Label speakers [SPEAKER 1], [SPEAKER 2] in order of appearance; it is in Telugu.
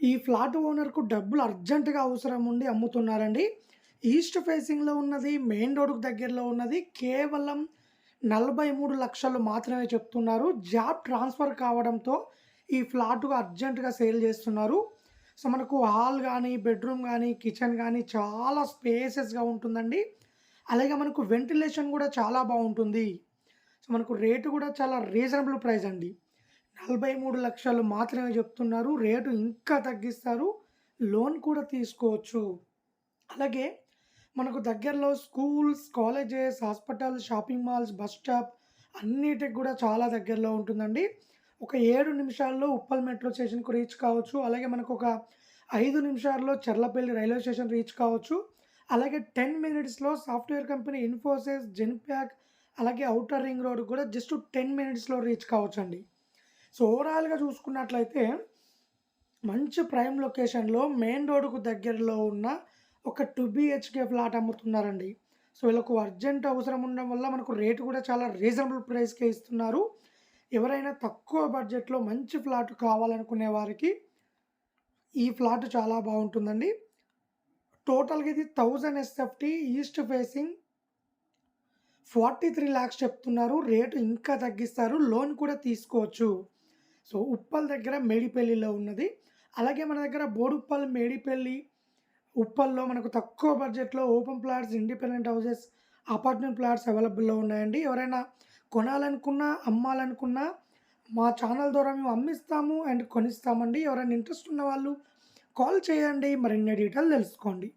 [SPEAKER 1] ఈ ఫ్లాట్ ఓనర్‌కు డబ్బులు అర్జెంట్‌గా అవసరం ఉండి అమ్ముతున్నారండి. ఈస్ట్ ఫేసింగ్‌లో ఉన్నది, మెయిన్ రోడ్కు దగ్గరలో ఉన్నది. కేవలం 43,00,000 మాత్రమే చెప్తున్నారు. జాబ్ ట్రాన్స్‌ఫర్ కావడంతో ఈ ఫ్లాట్ అర్జెంట్‌గా సేల్ చేస్తున్నారు. సో, మనకు హాల్ కానీ బెడ్‌రూమ్ కానీ కిచెన్ కానీ చాలా స్పేసెస్‌గా ఉంటుందండి. అలాగే మనకు వెంటిలేషన్ కూడా చాలా బాగుంటుంది సో, మనకు రేటు కూడా చాలా రీజనబుల్ ప్రైస్ అండి. 43,00,000 మాత్రమే చెప్తున్నారు. రేటు ఇంకా తగ్గిస్తారు. లోన్ కూడా తీసుకోవచ్చు. అలాగే మనకు దగ్గరలో schools, colleges, hospital, shopping malls, bus stop అన్నిటికి కూడా చాలా దగ్గరలో ఉంటుందండి. ఒక ఏడు నిమిషాల్లో ఉప్పల్ మెట్రో స్టేషన్‌కు రీచ్ కావచ్చు. అలాగే మనకు ఒక ఐదు నిమిషాల్లో చెర్లపల్లి రైల్వే స్టేషన్ రీచ్ కావచ్చు. అలాగే 10 మినిట్స్‌లో సాఫ్ట్‌వేర్ కంపెనీ ఇన్ఫోసిస్, జెన్ప్యాక్ అలాగే అవుటర్ రింగ్ రోడ్ కూడా జస్ట్ 10 మినిట్స్‌లో రీచ్ కావచ్చు అండి సో, ఓవరాల్‌గా చూసుకున్నట్లయితే మంచి ప్రైమ్ లొకేషన్‌లో మెయిన్ రోడ్‌కు దగ్గరలో ఉన్న ఒక టూ బీహెచ్‌కే ఫ్లాట్ అమ్ముతున్నారండి. సో, వీళ్ళకు అర్జెంట్ అవసరం ఉండడం వల్ల మనకు రేటు కూడా చాలా రీజనబుల్ ప్రైస్‌కే ఇస్తున్నారు. ఎవరైనా తక్కువ బడ్జెట్‌లో మంచి ఫ్లాట్ కావాలనుకునే వారికి ఈ ఫ్లాట్ చాలా బాగుంటుందండి టోటల్‌గా ఇది థౌజండ్ ఎస్ఎఫ్టీ ఈస్ట్ ఫేసింగ్ 43,00,000 చెప్తున్నారు. రేటు ఇంకా తగ్గిస్తారు. లోన్ కూడా తీసుకోవచ్చు. సో, ఉప్పల్ దగ్గర మేడిపల్లిలో ఉన్నది. అలాగే మన దగ్గర బోడుప్పల్, మేడిపల్లి, ఉప్పల్‌లో మనకు తక్కువ బడ్జెట్‌లో open plots, independent houses, apartment plots అవైలబుల్‌లో ఉన్నాయండి. ఎవరైనా కొనాలనుకున్నా, అమ్మాలనుకున్నా మా ఛానల్ ద్వారా మేము అమ్మిస్తాము అండ్ కొనిస్తామండి. ఎవరైనా ఇంట్రెస్ట్ ఉన్నవాళ్ళు కాల్ చేయండి. మరిన్ని డీటెయిల్ తెలుసుకోండి.